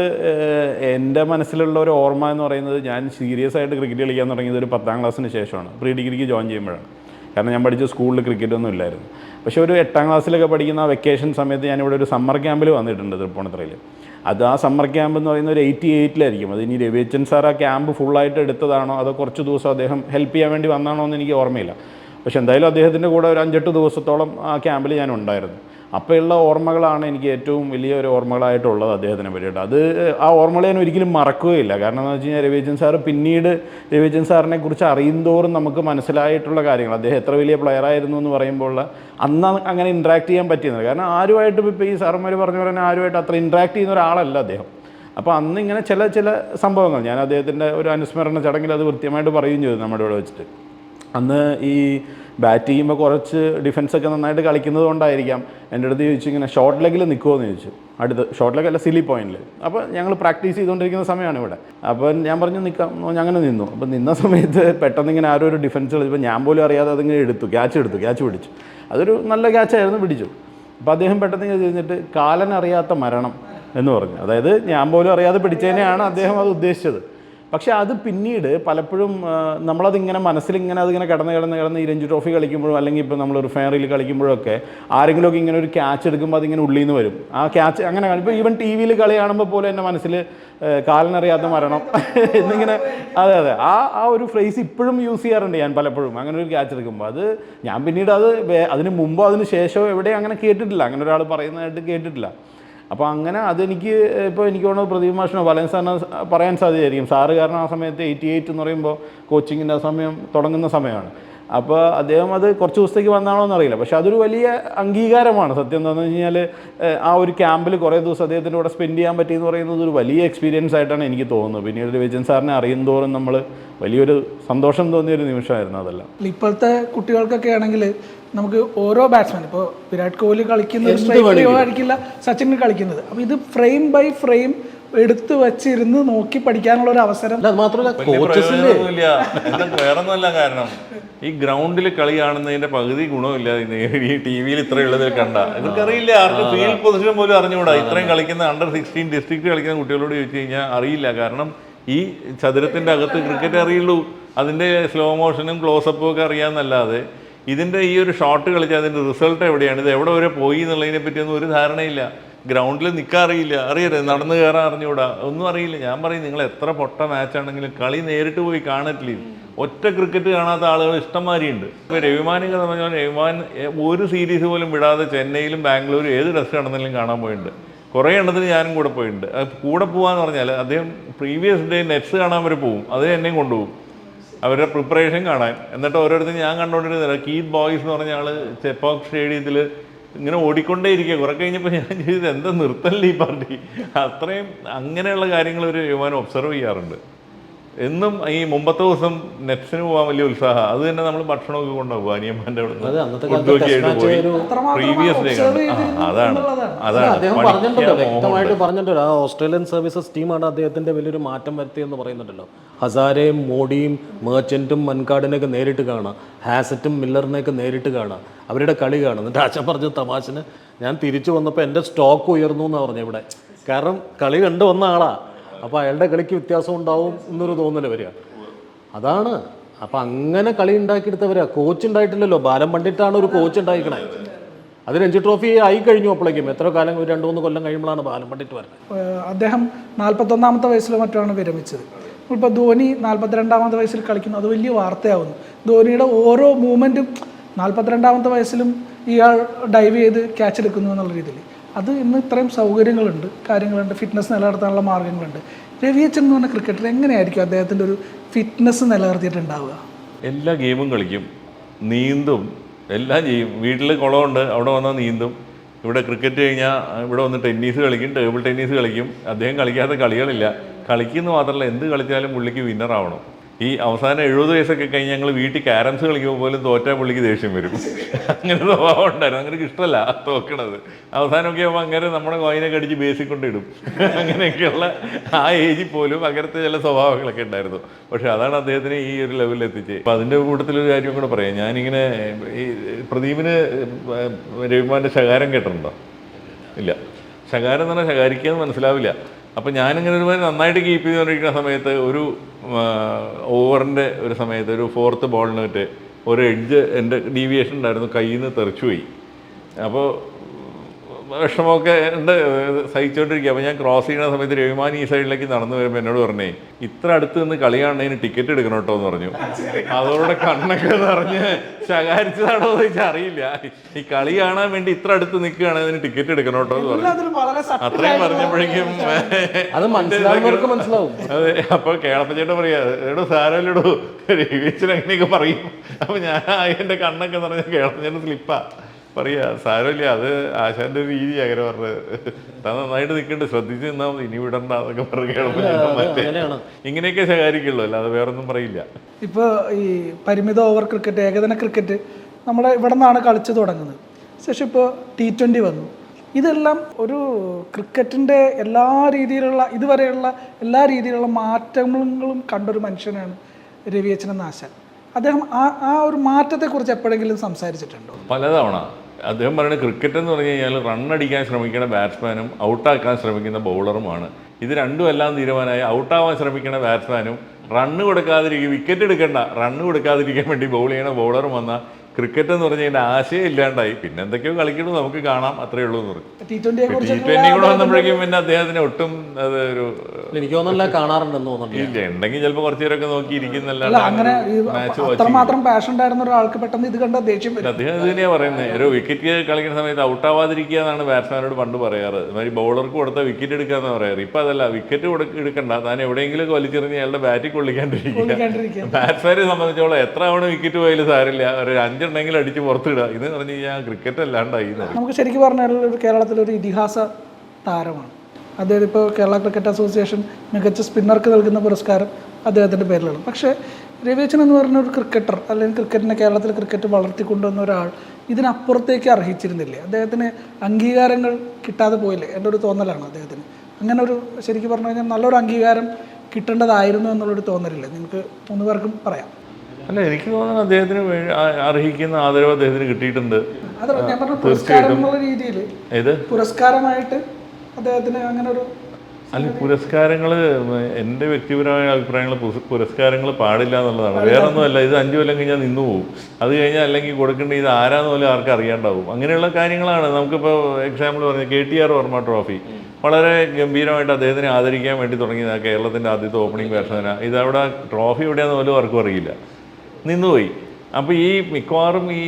എന്റെ മനസ്സിലുള്ള ഒരു ഓർമ്മ എന്ന് പറയുന്നത് ഞാൻ സീരിയസ് ആയിട്ട് ക്രിക്കറ്റ് കളിക്കാൻ തുടങ്ങിയത് ഒരു പത്താം ക്ലാസ്സിന് ശേഷമാണ്. പ്രീ ഡിഗ്രിക്ക് ജോയിൻ ചെയ്യുമ്പോഴാണ്. കാരണം ഞാൻ പഠിച്ച സ്കൂളിൽ ക്രിക്കറ്റ് ഒന്നും ഇല്ലായിരുന്നു. പക്ഷേ ഒരു എട്ടാം ക്ലാസ്സിലൊക്കെ പഠിക്കുന്ന വെക്കേഷൻ സമയത്ത് ഞാനിവിടെ ഒരു സമ്മർ ക്യാമ്പിൽ വന്നിട്ടുണ്ട് തൃപ്പൂണിത്തറയിൽ അത് ആ സമ്മർ ക്യാമ്പ് എന്ന് പറയുന്ന ഒരു എയ്റ്റി എയ്റ്റിലായിരിക്കും അത് ഇനി രവിച്ചൻ സാർ ആ ക്യാമ്പ് ഫുള്ളായിട്ട് എടുത്തതാണോ? അതോ കുറച്ച് ദിവസം അദ്ദേഹം ഹെൽപ്പ് ചെയ്യാൻ വേണ്ടി വന്നാണോ എന്ന് എനിക്ക് ഓർമ്മയില്ല. പക്ഷെ എന്തായാലും അദ്ദേഹത്തിന്റെ കൂടെ ഒരു അഞ്ചെട്ട് ദിവസത്തോളം ആ ക്യാമ്പിൽ ഞാൻ ഉണ്ടായിരുന്നു. അപ്പോഴുള്ള ഓർമ്മകളാണ് എനിക്ക് ഏറ്റവും വലിയ ഒരു ഓർമ്മകളായിട്ടുള്ളത് അദ്ദേഹത്തിനെ പറ്റിയിട്ട്. അത് ആ ഓർമ്മകളെ ഞാൻ ഒരിക്കലും മറക്കുകയില്ല. കാരണം എന്ന് വെച്ച് കഴിഞ്ഞാൽ രവിചന്ദ് സാറ് പിന്നീട് രവിചൻ സാറിനെ കുറിച്ച് അറിയുന്തോറും നമുക്ക് മനസ്സിലായിട്ടുള്ള കാര്യങ്ങൾ. അദ്ദേഹം എത്ര വലിയ പ്ലെയർ ആയിരുന്നു എന്ന് പറയുമ്പോൾ അന്ന് അങ്ങനെ ഇൻട്രാക്ട് ചെയ്യാൻ പറ്റിയിരുന്നത് കാരണം ആരുമായിട്ട് ഇപ്പോൾ ഈ സാറന്മാർ പറഞ്ഞ പോലെ തന്നെ ആരുമായിട്ട് അത്ര ഇൻട്രാക്ട് ചെയ്യുന്ന ഒരാളല്ല അദ്ദേഹം. അപ്പോൾ അന്ന് ഇങ്ങനെ ചില ചില സംഭവങ്ങൾ. ഞാൻ അദ്ദേഹത്തിന്റെ ഒരു അനുസ്മരണ ചടങ്ങിൽ അത് കൃത്യമായിട്ട് പറയുകയും ചെയ്തു നമ്മുടെ ഇവിടെ വെച്ചിട്ട്. അന്ന് ഈ ബാറ്റ് ചെയ്യുമ്പോൾ കുറച്ച് ഡിഫൻസൊക്കെ നന്നായിട്ട് കളിക്കുന്നത് കൊണ്ടായിരിക്കാം. എന്റെ അടുത്ത് ചോദിച്ചു ഇങ്ങനെ ഷോർട്ട് ലെഗിൽ നിൽക്കുമോ എന്ന് ചോദിച്ചു. അടുത്ത് ഷോർട്ട് ലെഗ് അല്ല സിലി പോയിന്റിൽ അപ്പോൾ ഞങ്ങൾ പ്രാക്ടീസ് ചെയ്തുകൊണ്ടിരിക്കുന്ന സമയമാണ് ഇവിടെ. അപ്പോൾ ഞാൻ പറഞ്ഞു നിൽക്കാം ഞാൻ അങ്ങനെ നിന്നു. അപ്പോൾ നിന്ന സമയത്ത് പെട്ടെന്ന് ഇങ്ങനെ ആരോ ഒരു ഡിഫൻസ് കളിച്ചപ്പോൾ ഞാൻ പോലും അറിയാതെ അതിങ്ങനെ എടുത്തു. ക്യാച്ച് എടുത്തു ക്യാച്ച് പിടിച്ചു. അതൊരു നല്ല ക്യാച്ചായിരുന്നു പിടിച്ചു. അപ്പോൾ അദ്ദേഹം പെട്ടെന്ന് ഇങ്ങനെ കഴിഞ്ഞിട്ട് കാലനറിയാത്ത മരണം എന്ന് പറഞ്ഞു. അതായത് ഞാൻ പോലും അറിയാതെ പിടിച്ചതിനെയാണ് അദ്ദേഹം അത് ഉദ്ദേശിച്ചത്. പക്ഷേ അത് പിന്നീട് പലപ്പോഴും നമ്മളതിങ്ങനെ മനസ്സിലിങ്ങനെ അതിങ്ങനെ കിടന്ന് കിടന്ന് കിടന്ന് ഈ രഞ്ജി ട്രോഫി കളിക്കുമ്പോഴും അല്ലെങ്കിൽ ഇപ്പോൾ നമ്മൾ റിഫൈനറിയിൽ കളിക്കുമ്പോഴൊക്കെ ആരെങ്കിലുമൊക്കെ ഇങ്ങനെ ഒരു ക്യാച്ച് എടുക്കുമ്പോൾ അതിങ്ങനെ ഉള്ളിൽ നിന്ന് വരും. ആ ക്യാച്ച് അങ്ങനെ ഇപ്പോൾ ഈവൻ ടി വിയിൽ കളി കാണുമ്പോൾ പോലും എന്റെ മനസ്സിൽ കാലിനറിയാത്ത മരണം എന്നിങ്ങനെ അതെ അതെ. ആ ആ ഒരു ഫ്രേസ് ഇപ്പോഴും യൂസ് ചെയ്യാറുണ്ട് ഞാൻ പലപ്പോഴും. അങ്ങനെ ഒരു ക്യാച്ച് എടുക്കുമ്പോൾ അത് ഞാൻ പിന്നീട് അത് അതിന് മുമ്പോ അതിന് ശേഷമോ എവിടെയും അങ്ങനെ കേട്ടിട്ടില്ല. അങ്ങനെ ഒരാൾ പറയുന്നതായിട്ട് കേട്ടിട്ടില്ല. അപ്പോൾ അങ്ങനെ അതെനിക്ക് ഇപ്പോൾ എനിക്ക് തോന്നുന്നത് പ്രദീപ് സാറിന് സാറിനോ പറയാൻ സാധ്യതയായിരിക്കും. സാറ് കാരണം ആ സമയത്ത് എയ്റ്റി എയ്റ്റ് എന്ന് പറയുമ്പോൾ കോച്ചിങ്ങിന്റെ ആ സമയം തുടങ്ങുന്ന സമയമാണ്. അപ്പോൾ അദ്ദേഹം അത് കുറച്ച് ദിവസത്തേക്ക് വന്നാണോ എന്നറിയില്ല. പക്ഷെ അതൊരു വലിയ അംഗീകാരമാണ്. സത്യം എന്താണെന്ന് വെച്ച് കഴിഞ്ഞാൽ ആ ഒരു ക്യാമ്പിൽ കുറേ ദിവസം അദ്ദേഹത്തിന്റെ കൂടെ സ്പെൻഡ് ചെയ്യാൻ പറ്റി എന്ന് പറയുന്നത് ഒരു വലിയ എക്സ്പീരിയൻസ് ആയിട്ടാണ് എനിക്ക് തോന്നുന്നത്. പിന്നീട് വിജയൻ സാറിനെ അറിയുന്നതോറും നമ്മൾ വലിയൊരു സന്തോഷം തോന്നിയ ഒരു നിമിഷമായിരുന്നു അതെല്ലാം. ഇപ്പോഴത്തെ കുട്ടികൾക്കൊക്കെ ആണെങ്കിൽ നമുക്ക് ഓരോ ബാറ്റ്സ്മാൻ ഇപ്പോൾ വിരാട് കോഹ്ലി കളിക്കുന്നത് സച്ചിന് ആയിരിക്കില്ല സച്ചിൻ കളിക്കുന്നത്. അപ്പോൾ ഇത് ഫ്രെയിം ബൈ ഫ്രെയിം എടുത്ത് വെച്ചിരുന്ന് നോക്കി പഠിക്കാനുള്ള ഒരു അവസരം. അല്ല അത് മാത്രമല്ല വലിയ കോച്ചസിന്റെ പ്രയോജനമൊന്നുമില്ല എന്താ വേറൊന്നുമല്ല കാരണം. ഈ ഗ്രൗണ്ടിൽ കളി കാണുന്നതിന്റെ പകുതി ഗുണമില്ല ഈ ടി വിയിൽ ഇത്രയുള്ളതിൽ കണ്ട. ഇവർക്കറിയില്ല ആർക്ക് ഫീൽഡ് പൊസിഷൻ പോലും അറിഞ്ഞുകൂടാ. ഇത്രയും കളിക്കുന്ന അണ്ടർ സിക്സ്റ്റീൻ ഡിസ്ട്രിക്ട് കളിക്കുന്ന കുട്ടികളോട് ചോദിച്ചു കഴിഞ്ഞാൽ അറിയില്ല. കാരണം ഈ ചതുരത്തിന്റെ അകത്ത് ക്രിക്കറ്റ് അറിയുള്ളൂ. അതിന്റെ സ്ലോ മോഷനും ക്ലോസപ്പും ഒക്കെ അറിയാമെന്നല്ലാതെ ഇതിന്റെ ഈ ഒരു ഷോട്ട് കളിച്ചാൽ അതിന്റെ റിസൾട്ട് എവിടെയാണ്? ഇത് എവിടെ വരെ പോയി എന്നുള്ളതിനെ പറ്റിയൊന്നും ഒരു ധാരണയില്ല. ഗ്രൗണ്ടിൽ നിൽക്കാൻ അറിയില്ല അറിയരുത് നടന്നു കയറാൻ അറിഞ്ഞുകൂടാ. ഒന്നും അറിയില്ല. ഞാൻ പറയും നിങ്ങൾ എത്ര പൊട്ട മാച്ച് ആണെങ്കിലും കളി നേരിട്ട് പോയി കാണത്തില്ല. ഒറ്റ ക്രിക്കറ്റ് കാണാത്ത ആളുകൾ ഇഷ്ടംമാരിയുണ്ട്. ഇപ്പോൾ രവിമാനിക പറഞ്ഞാൽ രവിമാൻ ഒരു സീരീസ് പോലും വിടാതെ ചെന്നൈയിലും ബാംഗ്ലൂരും ഏത് ടെസ്റ്റ് നടന്നാലും കാണാൻ പോയിട്ടുണ്ട്. കുറേ എണ്ണത്തിന് ഞാനും കൂടെ പോയിട്ടുണ്ട്. കൂടെ പോകാന്ന് പറഞ്ഞാൽ അദ്ദേഹം പ്രീവിയസ് ഡേ നെറ്റ്സ് കാണാൻ വരെ പോകും അത് എന്നെയും കൊണ്ടുപോകും. അവരുടെ പ്രിപ്പറേഷൻ കാണാൻ. എന്നിട്ട് ഓരോരുത്തരും ഞാൻ കണ്ടുകൊണ്ടിരുന്നില്ല കീത് ബോയ്സ് എന്ന് പറഞ്ഞ ആൾ ചെപ്പോക്ക് സ്റ്റേഡിയത്തിൽ ഇങ്ങനെ ഓടിക്കൊണ്ടേ ഇരിക്കുക കുറെ കഴിഞ്ഞപ്പോൾ ഞാൻ ചെയ്തത് എന്താ നിർത്തല്ലേ ഈ പാർട്ടി? അത്രയും അങ്ങനെയുള്ള കാര്യങ്ങൾ ഒരു യുവാൻ ഒബ്സർവ് ചെയ്യാറുണ്ട്. എന്നും ഈ മുമ്പത്തെ ദിവസം നെറ്റ്സിന് പോകാൻ വലിയ ഉത്സാഹം. അത് തന്നെ നമ്മൾ ഭക്ഷണമൊക്കെ കൊണ്ടുപോകും അനിയന്മാരുടെ അവിടെ പോയി. പ്രീവിയസ് ഡേ അതാണ്. അതാണ്. പറഞ്ഞിട്ടുണ്ടല്ലോ ആ ഓസ്ട്രേലിയൻ സർവീസസ് ടീമാണ് അദ്ദേഹത്തിന്റെ വലിയൊരു മാറ്റം വരുത്തിയെന്ന് പറയുന്നുണ്ടല്ലോ. ഹസാരയും മോഡിയും മേർച്ചന്റും മൻകാടിനെയൊക്കെ നേരിട്ട് കാണാം. ഹാസറ്റും മില്ലറിനെയൊക്കെ നേരിട്ട് കാണാം. അവരുടെ കളി കാണാം. എന്നിട്ട് അച്ഛൻ പറഞ്ഞ തമാശന് ഞാൻ തിരിച്ചു വന്നപ്പോൾ എന്റെ സ്റ്റോക്ക് ഉയർന്നു എന്നാണ് പറഞ്ഞു ഇവിടെ. കാരണം കളി കണ്ടു വന്ന ആളാ. അപ്പോൾ അയാളുടെ കളിക്ക് വ്യത്യാസം ഉണ്ടാവും എന്നൊരു തോന്നൽ വരിക. അതാണ്. അപ്പം അങ്ങനെ കളി ഉണ്ടാക്കിയെടുത്തവരാ. കോച്ച് ഉണ്ടായിട്ടില്ലല്ലോ. ബാലം പണ്ടിട്ടാണ് ഒരു കോച്ച് ഉണ്ടായിക്കണേ. അത് രഞ്ജി ട്രോഫി ആയി കഴിഞ്ഞു അപ്പോഴേക്കും. എത്ര കാലം ഒരു രണ്ട് മൂന്ന് കൊല്ലം കഴിയുമ്പോഴാണ് ബാലം പണ്ടിട്ട് വരുന്നത്. അദ്ദേഹം നാൽപ്പത്തൊന്നാമത്തെ വയസ്സിൽ മറ്റാണ് വിരമിച്ചത്. ഇപ്പോൾ ധോനി നാൽപ്പത്തിരണ്ടാമത്തെ വയസ്സിൽ കളിക്കുന്നു. അത് വലിയ വാർത്തയാവുന്നു. ധോനിയുടെ ഓരോ മൂവ്മെന്റും നാൽപ്പത്തിരണ്ടാമത്തെ വയസ്സിലും ഇയാൾ ഡൈവ് ചെയ്ത് ക്യാച്ച് എടുക്കുന്നു എന്നുള്ള രീതിയിൽ. അത് ഇന്ന് ഇത്രയും സൗകര്യങ്ങളുണ്ട് കാര്യങ്ങളുണ്ട് ഫിറ്റ്നസ് നിലനിർത്താനുള്ള മാർഗങ്ങളുണ്ട്. രവിയച്ചൻ എന്ന് പറഞ്ഞ ക്രിക്കറ്റർ എങ്ങനെയായിരിക്കും അദ്ദേഹത്തിന്റെ ഒരു ഫിറ്റ്നസ് നിലനിർത്തിയിട്ടുണ്ടാവുക? എല്ലാ ഗെയിമും കളിക്കും. നീന്തും. എല്ലാം ചെയ്യും. വീട്ടിൽ കുളമുണ്ട് അവിടെ വന്നാൽ നീന്തും. ഇവിടെ ക്രിക്കറ്റ് കഴിഞ്ഞാൽ ഇവിടെ വന്ന് ടെന്നീസ് കളിക്കും ടേബിൾ ടെന്നീസ് കളിക്കും. അദ്ദേഹം കളിക്കാത്ത കളികളില്ല. കളിക്കുന്ന മാത്രമല്ല എന്ത് കളിച്ചാലും പുള്ളിക്ക് വിന്നർ ആവണം. ഈ അവസാനം എഴുപത് വയസ്സൊക്കെ കഴിഞ്ഞ് ഞങ്ങൾ വീട്ടിൽ ക്യാരംസ് കളിക്കുമ്പോൾ പോലും തോറ്റാ പുള്ളിക്ക് ദേഷ്യം വരും. അങ്ങനെ സ്വഭാവം ഉണ്ടായിരുന്നു. അങ്ങനെ ഇഷ്ടമല്ല തോക്കണത്. അവസാനമൊക്കെ ആകുമ്പോൾ അങ്ങനെ നമ്മുടെ കോയിനൊക്കെ അടിച്ച് ബേസിൽ കൊണ്ടിടും അങ്ങനെയൊക്കെയുള്ള ആ ഏജിൽ പോലും അങ്ങനത്തെ ചില സ്വഭാവങ്ങളൊക്കെ ഉണ്ടായിരുന്നു. പക്ഷെ അതാണ് അദ്ദേഹത്തിന് ഈ ഒരു ലെവലിൽ എത്തിച്ചത്. അപ്പം അതിന്റെ കൂട്ടത്തിലൊരു കാര്യം കൂടെ പറയാം. ഞാനിങ്ങനെ ഈ പ്രദീപിന് രവിമാന്റെ ശകാരം കേട്ടിട്ടുണ്ടോ? ഇല്ല. ശകാരം എന്ന് പറഞ്ഞാൽ ശകാരിക്കുക എന്ന് മനസ്സിലാവില്ല. അപ്പം ഞാനിങ്ങനെ ഒരു നന്നായിട്ട് കീപ്പ് ചെയ്തുകൊണ്ടിരിക്കുന്ന സമയത്ത് ഒരു ഓവറിന്റെ ഒരു സമയത്ത് ഒരു ഫോർത്ത് ബോളിനിട്ട് ഒരു എഡ്ജ് എന്റെ ഡീവിയേഷൻ ഉണ്ടായിരുന്നു കയ്യിൽ നിന്ന് തെറിച്ചുപോയി. അപ്പോൾ വിഷമമൊക്കെ ഉണ്ട് സഹിച്ചുകൊണ്ടിരിക്കുക അപ്പോൾ ഞാൻ ക്രോസ് ചെയ്യുന്ന സമയത്ത് രവിമാൻ ഈ സൈഡിലേക്ക് നടന്നു വരുമ്പോൾ എന്നോട് പറഞ്ഞേ ഇത്ര അടുത്ത് നിന്ന് കളി കാണുന്നതിന് ടിക്കറ്റ് എടുക്കണം കേട്ടോ എന്ന് പറഞ്ഞു. അതോടെ കണ്ണൊക്കെ നിറഞ്ഞ് ശകാരിച്ചതാണോ എന്ന് ചോദിച്ചാൽ അറിയില്ല. ഈ കളി കാണാൻ വേണ്ടി ഇത്ര അടുത്ത് നിൽക്കുകയാണ് അതിന് ടിക്കറ്റ് എടുക്കണം കേട്ടോ എന്ന് പറഞ്ഞു. അത്രയും പറഞ്ഞപ്പോഴേക്കും അത് മനസ്സിലാവുന്നവർക്ക് മനസ്സിലാവും. അതെ അപ്പോൾ കേളപ്പച്ചേട്ടൻ പറയാ എടോ സാരമില്ലടോ രവിച്ചൻ അങ്ങനെയൊക്കെ പറയും. അപ്പോൾ ഞാൻ എന്റെ കണ്ണൊക്കെ നിറഞ്ഞ കേളപ്പച്ചേട്ടൻ സ്ലിപ്പാ പറയാ സാരമില്ല അത് ആശാന്റെ രീതി അങ്ങനെ പറഞ്ഞത് താൻ നന്നായിട്ട് നിൽക്കണ്ട് ശ്രദ്ധിച്ച് നിന്നാൽ മതി ഇനി വിടണ്ട എന്നൊക്കെ പറഞ്ഞു മറ്റേ ഇങ്ങനെയൊക്കെ ശകാരിക്കുള്ളൂ അല്ലാതെ വേറൊന്നും പറയില്ല. ഇപ്പോൾ ഈ പരിമിത ഓവർ ക്രിക്കറ്റ് ഏകദിന ക്രിക്കറ്റ് നമ്മളെ ഇവിടെ നിന്നാണ് കളിച്ചു തുടങ്ങുന്നത്. ശേഷം ഇപ്പോൾ ടി ട്വന്റി വന്നു. ഇതെല്ലാം ഒരു ക്രിക്കറ്റിന്റെ എല്ലാ രീതിയിലുള്ള ഇതുവരെയുള്ള എല്ലാ രീതിയിലുള്ള മാറ്റങ്ങളും കണ്ടൊരു മനുഷ്യനാണ് രവിയച്ചൻ എന്ന ആശാൻ. അദ്ദേഹം ആ ആ ഒരു മാറ്റത്തെക്കുറിച്ച് എപ്പോഴെങ്കിലും സംസാരിച്ചിട്ടുണ്ടോ? പലതവണ അദ്ദേഹം പറയുന്നത് ക്രിക്കറ്റ് എന്ന് പറഞ്ഞു കഴിഞ്ഞാൽ റണ്ണടിക്കാൻ ശ്രമിക്കുന്ന ബാറ്റ്സ്മാനും ഔട്ടാക്കാൻ ശ്രമിക്കുന്ന ബൗളറുമാണ് ഇത് രണ്ടും എല്ലാം തീരുമാനമായി ഔട്ടാവാൻ ശ്രമിക്കുന്ന ബാറ്റ്സ്മാനും റണ്ണ് കൊടുക്കാതിരിക്കും വിക്കറ്റ് എടുക്കേണ്ട റണ്ണ് കൊടുക്കാതിരിക്കാൻ വേണ്ടി ബൗൾ ചെയ്യണ ബൗളറും വന്ന ക്രിക്കറ്റ് എന്ന് പറഞ്ഞു കഴിഞ്ഞാൽ ആശയം ഇല്ലാണ്ടായി. പിന്നെ എന്തൊക്കെയോ കളിക്കണം നമുക്ക് കാണാം അത്രേ ഉള്ളൂ എന്ന് പറഞ്ഞു ടി ട്വന്റി കൂടെ വന്നപ്പോഴേക്കും പിന്നെ അദ്ദേഹത്തിന് ഒട്ടും അത് ഒരു എനിക്ക് തോന്നുന്നില്ല കാണാറുണ്ടെന്ന് തോന്നുന്നില്ല ഇല്ല ഉണ്ടെങ്കിൽ ചിലപ്പോൾ കുറച്ചു നേരമൊക്കെ നോക്കി അല്ല ഇരിക്കുന്നല്ലാണ്ട് അങ്ങനെ അത്രമാത്രം പാഷൻ ഉണ്ടായിരുന്ന ഒരാൾക്ക് പെട്ടെന്ന് ഇത് കണ്ട ദേഷ്യം അദ്ദേഹം ഇത് തന്നെയാണ് പറയുന്നത്. ഒരു വിക്കറ്റ് കളിക്കുന്ന സമയത്ത് ഔട്ട് ആവാതിരിക്കുക എന്നാണ് ബാറ്റ്സ്മാനോട് പണ്ട് പറയാറ്. അതുമാതിരി ബൗളർക്ക് കൊടുത്ത വിക്കറ്റ് എടുക്കുക എന്ന് പറയാറ്. ഇപ്പം അതല്ല വിക്കറ്റ് എടുക്കണ്ട. താൻ എവിടെയെങ്കിലും വലിച്ചെറിഞ്ഞ് അയാളുടെ ബാറ്റിൽ കൊള്ളിക്കാണ്ടിരിക്കുക. കൊള്ളിക്കാണ്ടിരിക്കുക. ബാറ്റ്സ്മാനെ സംബന്ധിച്ചോളം എത്ര തവണ വിക്കറ്റ് പോയാലും സാരില്ല ഒരു അഞ്ചെണ്ണെങ്കിലും അടിച്ച് പുറത്തിടുക. ഇത് പറഞ്ഞു കഴിഞ്ഞാൽ ക്രിക്കറ്റ് അല്ലാണ്ടായി. നമുക്ക് ശരിക്കും പറഞ്ഞാൽ ഒരു കേരളത്തിലൊരു ഇതിഹാസ താരമാണ്. അദ്ദേഹം ഇപ്പോൾ കേരള ക്രിക്കറ്റ് അസോസിയേഷൻ മികച്ച സ്പിന്നർക്ക് നൽകുന്ന പുരസ്കാരം അദ്ദേഹത്തിന്റെ പേരിലാണ്. പക്ഷേ രവിചൻ എന്ന് പറഞ്ഞ ഒരു ക്രിക്കറ്റർ അല്ലെങ്കിൽ ക്രിക്കറ്റിനെ കേരളത്തിൽ ക്രിക്കറ്റ് വളർത്തിക്കൊണ്ടുവന്ന ഒരാൾ ഇതിനപ്പുറത്തേക്ക് അർഹിച്ചിരുന്നില്ലേ? അദ്ദേഹത്തിന് അംഗീകാരങ്ങൾ കിട്ടാതെ പോയില്ലേ? എന്റെ ഒരു തോന്നലാണ് അദ്ദേഹത്തിന്. അങ്ങനെ ഒരു ശരിക്കും പറഞ്ഞു കഴിഞ്ഞാൽ നല്ലൊരു അംഗീകാരം കിട്ടേണ്ടതായിരുന്നു എന്നുള്ളൊരു തോന്നലില്ലേ? നിങ്ങൾക്ക് മൂന്ന് പേർക്കും പറയാം. അല്ല എനിക്ക് തോന്നുന്നു അദ്ദേഹത്തിന് അർഹിക്കുന്ന ആദരവ് അദ്ദേഹത്തിന് കിട്ടിയിട്ടുണ്ട്. ഏത്? പുരസ്കാരമായിട്ട് അദ്ദേഹത്തിന് അങ്ങനെ ഒരു അല്ല പുരസ്കാരങ്ങൾ എന്റെ വ്യക്തിപരമായ അഭിപ്രായങ്ങൾ പുരസ്കാരങ്ങൾ പാടില്ല എന്നുള്ളതാണ്. വേറെ ഒന്നുമല്ല ഇത് അഞ്ചു കൊല്ലം കഴിഞ്ഞാൽ നിന്നു പോകും അത് കഴിഞ്ഞാൽ അല്ലെങ്കിൽ കൊടുക്കേണ്ട ഇത് ആരാന്ന് പോലും ആർക്കും അറിയാണ്ടാവും. അങ്ങനെയുള്ള കാര്യങ്ങളാണ്. നമുക്കിപ്പോൾ എക്സാമ്പിൾ പറഞ്ഞു K T R Varma trophy. വളരെ ഗംഭീരമായിട്ട് അദ്ദേഹത്തിനെ ആദരിക്കാൻ വേണ്ടി തുടങ്ങിയതാണ് കേരളത്തിന്റെ ആദ്യത്തെ ഓപ്പണിംഗ് ബാറ്റ്സ്മാനാണ് അവിടെ ട്രോഫി എവിടെയാണെന്ന് പോലും ആർക്കും അറിയില്ല. നിന്നുപോയി. അപ്പോൾ ഈ മിക്കവാറും ഈ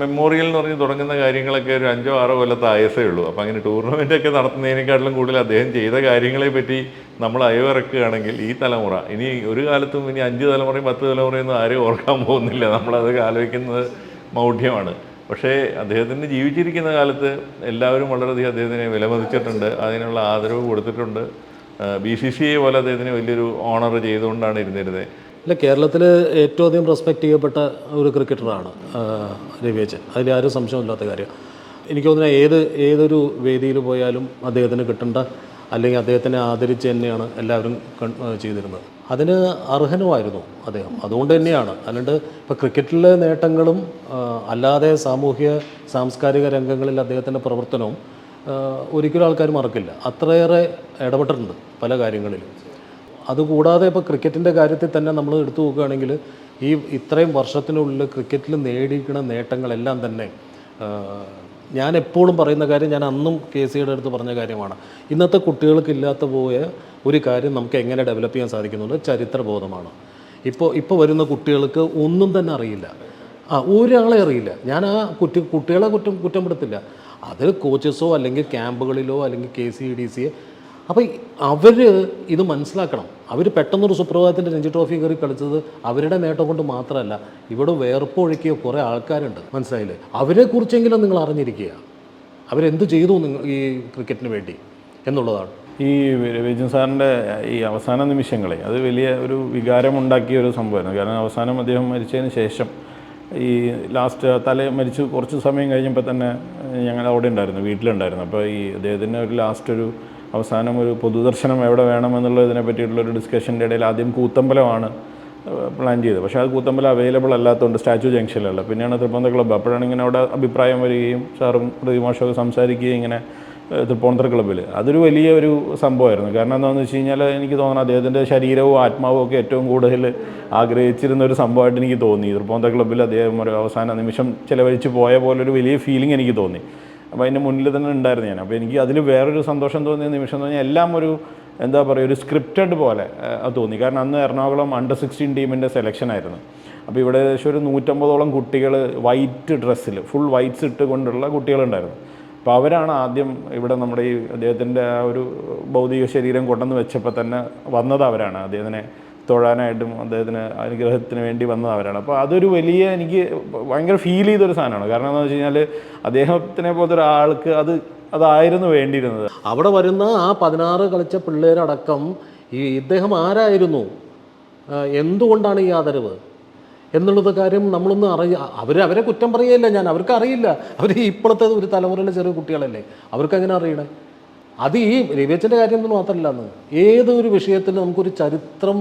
മെമ്മോറിയൽ എന്ന് പറഞ്ഞ് തുടങ്ങുന്ന കാര്യങ്ങളൊക്കെ ഒരു അഞ്ചോ ആറോ കൊല്ലത്തെ ആയസേ ഉള്ളൂ. അപ്പോൾ അങ്ങനെ ടൂർണമെന്റ് ഒക്കെ നടത്തുന്നതിനേക്കാട്ടിലും കൂടുതൽ അദ്ദേഹം ചെയ്ത കാര്യങ്ങളെ പറ്റി നമ്മൾ അയവിറക്കുകയാണെങ്കിൽ ഈ തലമുറ ഇനി ഒരു കാലത്തും ഇനി അഞ്ച് തലമുറയും പത്ത് തലമുറയൊന്നും ആരും ഓർക്കാൻ പോകുന്നില്ല. നമ്മളത് ആലോചിക്കുന്നത് മൗഢ്യമാണ്. പക്ഷേ അദ്ദേഹത്തിന് ജീവിച്ചിരിക്കുന്ന കാലത്ത് എല്ലാവരും വളരെയധികം അദ്ദേഹത്തിനെ വിലമതിച്ചിട്ടുണ്ട്. അതിനുള്ള ആദരവ് കൊടുത്തിട്ടുണ്ട്. ബി സി സി പോലെ അദ്ദേഹത്തിന് വലിയൊരു ഓണർ ചെയ്തുകൊണ്ടാണ് ഇരുന്നിരുന്നത്. ഇല്ല കേരളത്തിൽ ഏറ്റവും അധികം റെസ്പെക്ട് ചെയ്യപ്പെട്ട ഒരു ക്രിക്കറ്ററാണ് രവിയച്ചൻ. അതിൽ ആരും സംശയമില്ലാത്ത കാര്യം. എനിക്ക് തോന്നുന്നത് ഏത് ഏതൊരു വേദിയിൽ പോയാലും അദ്ദേഹത്തിന് കിട്ടേണ്ട അല്ലെങ്കിൽ അദ്ദേഹത്തിനെ ആദരിച്ച് തന്നെയാണ് എല്ലാവരും ചെയ്തിരുന്നത്. അതിന് അർഹനുമായിരുന്നു അദ്ദേഹം. അതുകൊണ്ട് തന്നെയാണ്. അല്ലാണ്ട് ഇപ്പോൾ ക്രിക്കറ്റിലെ നേട്ടങ്ങളും അല്ലാതെ സാമൂഹ്യ സാംസ്കാരിക രംഗങ്ങളിൽ അദ്ദേഹത്തിന്റെ പ്രവർത്തനവും ഒരിക്കലും ആൾക്കാർ മറക്കില്ല. അത്രയേറെ ഇടപെട്ടിട്ടുണ്ട് പല കാര്യങ്ങളിലും. അതുകൂടാതെ ഇപ്പോൾ ക്രിക്കറ്റിന്റെ കാര്യത്തിൽ തന്നെ നമ്മൾ എടുത്തു നോക്കുകയാണെങ്കിൽ ഈ ഇത്രയും വർഷത്തിനുള്ളിൽ ക്രിക്കറ്റിൽ നേടിയിരിക്കുന്ന നേട്ടങ്ങളെല്ലാം തന്നെ ഞാൻ എപ്പോഴും പറയുന്ന കാര്യം ഞാൻ അന്നും കെ സിയുടെ അടുത്ത് പറഞ്ഞ കാര്യമാണ്. ഇന്നത്തെ കുട്ടികൾക്ക് ഇല്ലാത്ത പോയ ഒരു കാര്യം നമുക്ക് എങ്ങനെ ഡെവലപ്പ് ചെയ്യാൻ സാധിക്കുന്നുണ്ട് ചരിത്രബോധമാണ്. ഇപ്പോൾ ഇപ്പോൾ വരുന്ന കുട്ടികൾക്ക് ഒന്നും തന്നെ അറിയില്ല. ആ ഒരാളെ അറിയില്ല. ഞാൻ ആ കുട്ടി കുട്ടികളെ കുറ്റം കുറ്റപ്പെടുത്തില്ല അത് കോച്ചസോ അല്ലെങ്കിൽ ക്യാമ്പുകളിലോ അല്ലെങ്കിൽ കെ സി ഡി സിയെ അപ്പോൾ അവർ ഇത് മനസ്സിലാക്കണം. അവർ പെട്ടെന്നൊരു സുപ്രഭാതത്തിന്റെ രഞ്ജി ട്രോഫി കയറി കളിച്ചത് അവരുടെ നേട്ടം കൊണ്ട് മാത്രമല്ല ഇവിടെ വേർപ്പൊഴുക്കിയ കുറേ ആൾക്കാരുണ്ട്. മനസ്സിലായില്ലേ? അവരെക്കുറിച്ചെങ്കിലും നിങ്ങൾ അറിഞ്ഞിരിക്കുക. അവരെന്ത് ചെയ്തു നിങ്ങൾ ഈ ക്രിക്കറ്റിന് വേണ്ടി എന്നുള്ളതാണ്. ഈ രവിജൻ സാറിന്റെ ഈ അവസാന നിമിഷങ്ങളെ അത് വലിയ ഒരു വികാരമുണ്ടാക്കിയ ഒരു സംഭവമായിരുന്നു. കാരണം അവസാനം അദ്ദേഹം മരിച്ചതിന് ശേഷം ഈ ലാസ്റ്റ് തല മരിച്ച് കുറച്ച് സമയം കഴിഞ്ഞപ്പോൾ തന്നെ ഞങ്ങൾ അവിടെ ഉണ്ടായിരുന്നു വീട്ടിലുണ്ടായിരുന്നു. അപ്പോൾ ഈ അദ്ദേഹത്തിന്റെ ഒരു ലാസ്റ്റ് ഒരു അവസാനം ഒരു പൊതുദർശനം എവിടെ വേണമെന്നുള്ളതിനെ പറ്റിയിട്ടുള്ള ഒരു ഡിസ്കഷന്റെ ഇടയിൽ ആദ്യം കൂത്തമ്പലമാണ് പ്ലാൻ ചെയ്തത്. പക്ഷേ അത് കൂത്തമ്പലം അവൈലബിൾ അല്ലാത്തതുകൊണ്ട് സ്റ്റാച്യു ജംഗ്ഷനിലുള്ള പിന്നെയാണ് തൃപ്പൂണിത്തുറ ക്ലബ്ബ് അപ്പോഴാണ് ഇങ്ങനെ അവിടെ അഭിപ്രായം വരികയും സാറും പ്രതിമാഷൊക്കെ സംസാരിക്കുകയും ഇങ്ങനെ തൃപ്പൂണിത്തുറ ക്ലബ്ബിൽ അതൊരു വലിയ ഒരു സംഭവമായിരുന്നു. കാരണം എന്താണെന്ന് വെച്ച് കഴിഞ്ഞാൽ എനിക്ക് തോന്നുന്നു അദ്ദേഹത്തിന്റെ ശരീരവും ആത്മാവും ഒക്കെ ഏറ്റവും കൂടുതൽ ആഗ്രഹിച്ചിരുന്ന ഒരു സംഭവമായിട്ട് എനിക്ക് തോന്നി. തൃപ്പൂണിത്തുറ ക്ലബ്ബിൽ അദ്ദേഹം ഒരു അവസാന നിമിഷം ചിലവഴിച്ച് പോയ പോലൊരു വലിയ ഫീലിംഗ് എനിക്ക് തോന്നി. അപ്പോൾ അതിന്റെ മുന്നിൽ തന്നെ ഉണ്ടായിരുന്നു ഞാൻ. അപ്പോൾ എനിക്ക് അതിൽ വേറൊരു സന്തോഷം തോന്നിയ നിമിഷം എന്ന് പറഞ്ഞാൽ എല്ലാം ഒരു എന്താ പറയുക ഒരു സ്ക്രിപ്റ്റഡ് പോലെ അത് തോന്നി. കാരണം അന്ന് എറണാകുളം അണ്ടർ സിക്സ്റ്റീൻ ടീമിന്റെ സെലക്ഷൻ ആയിരുന്നു. അപ്പോൾ ഇവിടെ ഏകദേശം ഒരു നൂറ്റമ്പതോളം കുട്ടികൾ വൈറ്റ് ഡ്രസ്സിൽ ഫുൾ വൈറ്റ്സ് ഇട്ട് കൊണ്ടുള്ള കുട്ടികളുണ്ടായിരുന്നു. അപ്പോൾ അവരാണ് ആദ്യം ഇവിടെ നമ്മുടെ ഈ അദ്ദേഹത്തിന്റെ ആ ഒരു ഭൗതിക ശരീരം കൊണ്ടുവന്ന് വെച്ചപ്പോൾ തന്നെ വന്നത് അവരാണ്. അദ്ദേഹത്തിനെ തൊഴാനായിട്ടും അദ്ദേഹത്തിന് അനുഗ്രഹത്തിന് വേണ്ടി വന്നതവരാണ്. അപ്പോൾ അതൊരു വലിയ എനിക്ക് ഭയങ്കര ഫീൽ ചെയ്തൊരു സാധനമാണ്. കാരണം എന്താ വെച്ച് കഴിഞ്ഞാൽ അദ്ദേഹത്തിനെ പോലത്തെ ഒരാൾക്ക് അത് അതായിരുന്നു വേണ്ടിയിരുന്നത്. അവിടെ വരുന്ന ആ പതിനാറ് കളിച്ച പിള്ളേരടക്കം ഈ ഇദ്ദേഹം ആരായിരുന്നു? എന്തുകൊണ്ടാണ് ഈ ആദരവ്? എന്നുള്ളത് കാര്യം നമ്മളൊന്നും അറിയ അവർ അവരെ കുറ്റം പറയുകയില്ല ഞാൻ അവർക്ക് അറിയില്ല. അവർ ഇപ്പോഴത്തെ ഒരു തലമുറയിലെ ചെറിയ കുട്ടികളല്ലേ അവർക്ക് അങ്ങനെ അറിയണേ? അത് ഈ രവിയച്ചന്റെ കാര്യം മാത്രമല്ല അന്ന്. ഏതൊരു വിഷയത്തിൽ നമുക്കൊരു ചരിത്രം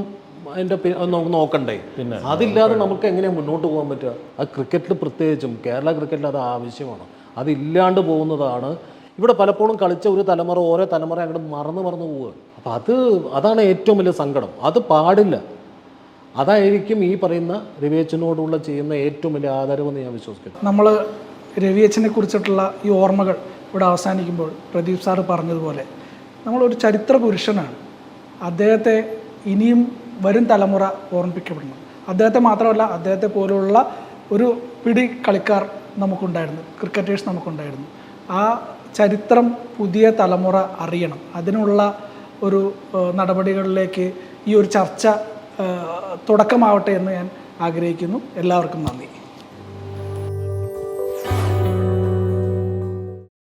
അതിന്റെ നോക്കണ്ടേ. പിന്നെ അതില്ലാതെ നമുക്ക് എങ്ങനെയാണ് മുന്നോട്ട് പോകാൻ പറ്റുക? അത് ക്രിക്കറ്റിൽ പ്രത്യേകിച്ചും കേരള ക്രിക്കറ്റിൽ അത് ആവശ്യമാണ്. അതില്ലാണ്ട് പോകുന്നതാണ്. ഇവിടെ പലപ്പോഴും കളിച്ച ഒരു തലമുറ ഓരോ തലമുറ അങ്ങോട്ട് മറന്നു മറന്നു പോവുക. അപ്പോൾ അത് അതാണ് ഏറ്റവും വലിയ സങ്കടം. അത് പാടില്ല. അതായിരിക്കും ഈ പറയുന്ന രവിയച്ചനോടുള്ള ചെയ്യുന്ന ഏറ്റവും വലിയ ആദരവെന്ന് ഞാൻ വിശ്വസിക്കുന്നു. നമ്മൾ രവിയച്ചനെ കുറിച്ചിട്ടുള്ള ഈ ഓർമ്മകൾ ഇവിടെ അവസാനിക്കുമ്പോൾ പ്രദീപ് സാറ് പറഞ്ഞതുപോലെ നമ്മളൊരു ചരിത്ര പുരുഷനാണ്. അദ്ദേഹത്തെ ഇനിയും വരും തലമുറ ഓർമ്മിപ്പിക്കപ്പെടണം അദ്ദേഹത്തെ മാത്രമല്ല അദ്ദേഹത്തെ പോലുള്ള ഒരു പിടി കളിക്കാർ നമുക്കുണ്ടായിരുന്നു ക്രിക്കറ്റേഴ്സ് നമുക്കുണ്ടായിരുന്നു. ആ ചരിത്രം പുതിയ തലമുറ അറിയണം. അതിനുള്ള ഒരു നടപടികളിലേക്ക് ഈ ഒരു ചർച്ച തുടക്കമാവട്ടെ എന്ന് ഞാൻ ആഗ്രഹിക്കുന്നു. എല്ലാവർക്കും നന്ദി.